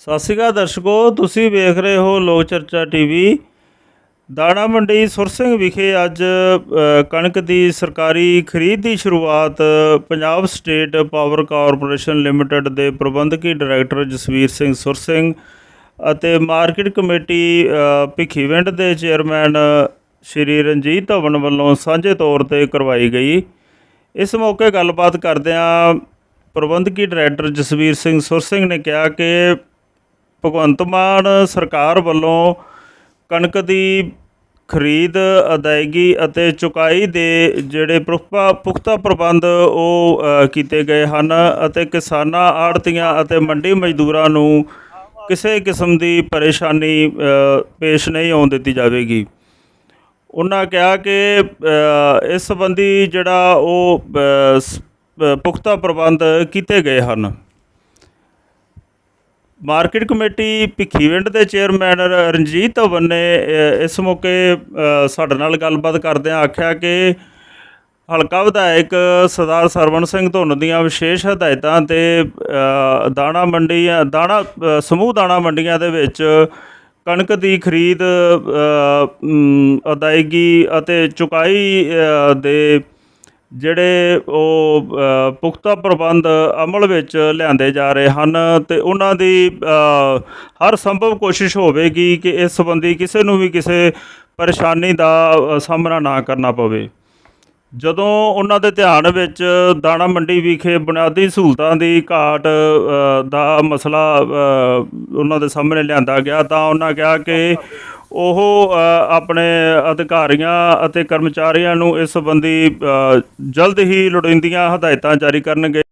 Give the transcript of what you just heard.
ਸਤਿ ਸ਼੍ਰੀ ਅਕਾਲ ਦਰਸ਼ਕੋ, ਤੁਸੀਂ ਵੇਖ ਰਹੇ ਹੋ ਲੋਕ ਚਰਚਾ ਟੀਵੀ। ਦਾਣਾ ਮੰਡੀ ਸੁਰਸਿੰਘ ਵਿਖੇ ਅੱਜ ਕਣਕ ਦੀ ਸਰਕਾਰੀ ਖਰੀਦ ਦੀ ਸ਼ੁਰੂਆਤ Punjab state power corporation limited ਦੇ ਪ੍ਰਬੰਧਕੀ ਡਾਇਰੈਕਟਰ ਜਸਵੀਰ ਸਿੰਘ ਸੁਰਸਿੰਘ ਅਤੇ ਮਾਰਕੀਟ ਕਮੇਟੀ ਭਿੱਖੀਵਿੰਡ ਦੇ ਚੇਅਰਮੈਨ ਸ਼੍ਰੀ ਰਣਜੀਤ ਧਵਨ ਵੱਲੋਂ ਸਾਂਝੇ ਤੌਰ ਤੇ ਕਰਵਾਈ ਗਈ। ਇਸ ਮੌਕੇ ਗੱਲਬਾਤ ਕਰਦਿਆਂ ਪ੍ਰਬੰਧਕੀ ਡਾਇਰੈਕਟਰ ਜਸਵੀਰ ਸਿੰਘ ਸੁਰਸਿੰਘ ਨੇ ਕਿਹਾ ਕਿ ਭਗਵੰਤ ਮਾਨ ਸਰਕਾਰ ਵੱਲੋਂ ਕਣਕ ਦੀ ਖਰੀਦ, ਅਦਾਇਗੀ ਅਤੇ ਚੁਕਾਈ ਦੇ ਜਿਹੜੇ ਪੁਖਤਾ ਪੁਖਤਾ ਪ੍ਰਬੰਧ ਉਹ ਕੀਤੇ ਗਏ ਹਨ ਅਤੇ ਕਿਸਾਨਾਂ ਆੜਤੀਆਂ ਅਤੇ ਮੰਡੀ ਮਜ਼ਦੂਰਾਂ ਨੂੰ ਕਿਸੇ ਕਿਸਮ ਦੀ ਪਰੇਸ਼ਾਨੀ ਪੇਸ਼ ਨਹੀਂ ਆਉਣ ਦਿੱਤੀ ਜਾਵੇਗੀ। ਉਹਨਾਂ ਕਿਹਾ ਕਿ ਇਸ ਸੰਬੰਧੀ ਜਿਹੜਾ ਉਹ ਪੁਖਤਾ ਪ੍ਰਬੰਧ ਕੀਤੇ ਗਏ ਹਨ। ਮਾਰਕੀਟ ਕਮੇਟੀ ਭਿੱਖੀਵਿੰਡ ਦੇ ਚੇਅਰਮੈਨ ਰਣਜੀਤ ਧਵਨ ਨੇ ਇਸ ਮੌਕੇ ਸਾਡੇ ਨਾਲ ਗੱਲਬਾਤ ਕਰਦਿਆਂ ਆਖਿਆ ਕਿ ਹਲਕਾ ਵਿਧਾਇਕ ਸਰਦਾਰ ਸਰਵਣ ਸਿੰਘ ਧੁੰਨ ਦੀਆਂ ਵਿਸ਼ੇਸ਼ ਹਦਾਇਤਾਂ ਤੇ ਦਾਣਾ ਮੰਡੀ ਦਾਣਾ ਸਮੂਹ ਦਾਣਾ ਮੰਡੀਆਂ ਦੇ ਵਿੱਚ ਕਣਕ ਦੀ ਖਰੀਦ ਅਦਾਇਗੀ ਅਤੇ ਚੁਕਾਈ ਦੇ ਜਿਹੜੇ ਉਹ ਪੁਖਤਾ ਪ੍ਰਬੰਧ ਅਮਲ ਵਿੱਚ ਲਿਆਂਦੇ ਜਾ ਰਹੇ ਹਨ ਤੇ ਉਹਨਾਂ ਦੀ ਹਰ ਸੰਭਵ ਕੋਸ਼ਿਸ਼ ਹੋਵੇਗੀ ਕਿ ਇਸ ਸੰਬੰਧੀ ਕਿਸੇ ਨੂੰ ਵੀ ਕਿਸੇ ਪਰੇਸ਼ਾਨੀ ਦਾ ਸਾਹਮਣਾ ਨਾ ਕਰਨਾ ਪਵੇ। ਜਦੋਂ ਉਹਨਾਂ ਦੇ ਧਿਆਨ ਵਿੱਚ ਦਾਣਾ ਮੰਡੀ ਵਿਖੇ ਬੁਨਿਆਦੀ ਸਹੂਲਤਾਂ ਦੀ ਘਾਟ ਦਾ ਮਸਲਾ ਉਹਨਾਂ ਦੇ ਸਾਹਮਣੇ ਲਿਆਂਦਾ ਗਿਆ ਤਾਂ ਉਹਨਾਂ ਕਿਹਾ ਕਿ ਉਹ ਆਪਣੇ ਅਧਿਕਾਰੀਆਂ ਅਤੇ ਕਰਮਚਾਰੀਆਂ ਨੂੰ ਇਸ ਸੰਬੰਧੀ ਜਲਦ ਹੀ ਲੋੜੀਂਦੀਆਂ ਹਦਾਇਤਾਂ ਜਾਰੀ ਕਰਨਗੇ।